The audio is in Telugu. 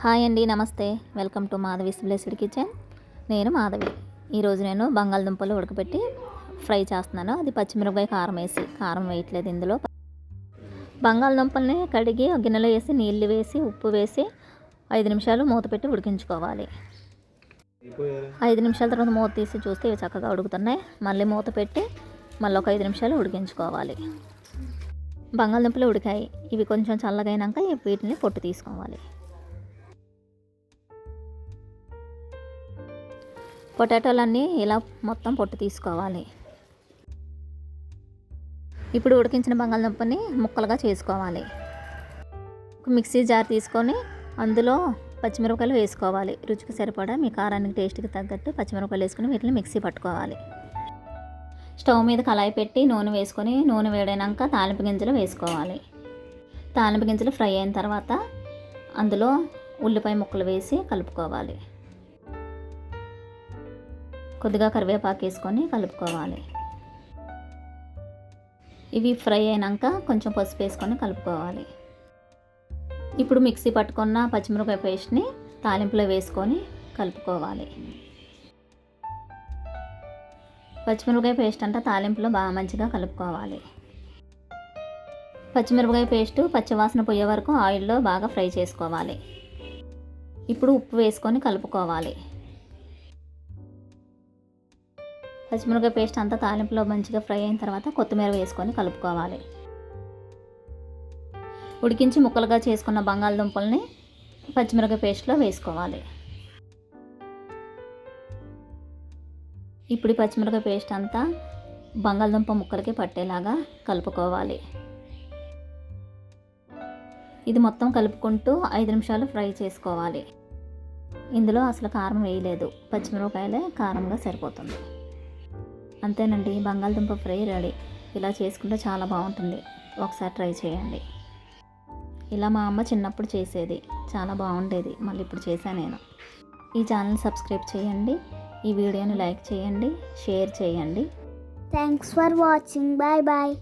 హాయ్ అండి నమస్తే. Welcome to Madhavi blessed kitchen. నేను మాధవి. ఈరోజు నేను బంగాళదుంపలు ఉడకబెట్టి ఫ్రై చేస్తున్నాను. అది పచ్చిమిరపకాయ కారం వేసి కారం వేయట్లేదు ఇందులో. బంగాళదుంపల్ని కడిగి గిన్నెలో వేసి నీళ్ళు వేసి ఉప్పు వేసి ఐదు నిమిషాలు మూత పెట్టి ఉడికించుకోవాలి. ఐదు నిమిషాల తర్వాత మూత తీసి చూస్తే ఇవి చక్కగా ఉడుకుతున్నాయి. మళ్ళీ మూత పెట్టి మళ్ళీ ఒక ఐదు నిమిషాలు ఉడికించుకోవాలి. బంగాళదుంపలు ఉడికాయి. ఇవి కొంచెం చల్లగైనాక వీటిని పొట్టు తీసుకోవాలి. పొటాటోలన్నీ ఇలా మొత్తం పొట్టు తీసుకోవాలి. ఇప్పుడు ఉడికించిన బంగాళదుంపని ముక్కలుగా చేసుకోవాలి. ఒక మిక్సీ జార్ తీసుకొని అందులో పచ్చిమిరపకాయలు వేసుకోవాలి. రుచికి సరిపడా మీ కారానికి టేస్ట్కి తగ్గట్టు పచ్చిమిరపకాయలు వేసుకొని వీటిని మిక్సీ పట్టుకోవాలి. స్టవ్ మీద కళాయి పెట్టి నూనె వేసుకొని నూనె వేడైనాక తాలింపు గింజలు వేసుకోవాలి. తాలింపు గింజలు ఫ్రై అయిన తర్వాత అందులో ఉల్లిపాయ ముక్కలు వేసి కలుపుకోవాలి. కొద్దిగా కరివేపాకు వేసుకొని కలుపుకోవాలి. ఇవి ఫ్రై అయినాక కొంచెం పసుపు వేసుకొని కలుపుకోవాలి. ఇప్పుడు మిక్సీ పట్టుకున్న పచ్చిమిరపకాయ పేస్ట్ని తాలింపులో వేసుకొని కలుపుకోవాలి. పచ్చిమిరపకాయ పేస్ట్ అంతా తాలింపులో బాగా మంచిగా కలుపుకోవాలి. పచ్చిమిరపకాయ పేస్టు పచ్చివాసన పోయే వరకు ఆయిల్లో బాగా ఫ్రై చేసుకోవాలి. ఇప్పుడు ఉప్పు వేసుకొని కలుపుకోవాలి. పచ్చిమిరపకాయ పేస్ట్ అంతా తాలింపులో మంచిగా ఫ్రై అయిన తర్వాత కొత్తిమీర వేసుకొని కలుపుకోవాలి. ఉడికించి ముక్కలుగా చేసుకున్న బంగాళదుంపల్ని పచ్చిమిరపకాయ పేస్ట్లో వేసుకోవాలి. ఇప్పుడు పచ్చిమిరపకాయ పేస్ట్ అంతా బంగాళదుంప ముక్కలకి పట్టేలాగా కలుపుకోవాలి. ఇది మొత్తం కలుపుకుంటూ ఐదు నిమిషాలు ఫ్రై చేసుకోవాలి. ఇందులో అసలు కారం వేయలేదు. పచ్చిమిరపకాయలే కారంగా సరిపోతుంది. అంతేనండి బంగాళదుంప ఫ్రై రెడీ. ఇలా చేసుకుంటే చాలా బాగుంటుంది. ఒకసారి ట్రై చేయండి. ఇలా మా అమ్మ చిన్నప్పుడు చేసేది. చాలా బాగుండేది. మళ్ళీ ఇప్పుడు చేశాను నేను. ఈ ఛానల్ సబ్స్క్రైబ్ చేయండి. ఈ వీడియోని లైక్ చేయండి. షేర్ చేయండి. Thanks for watching bye bye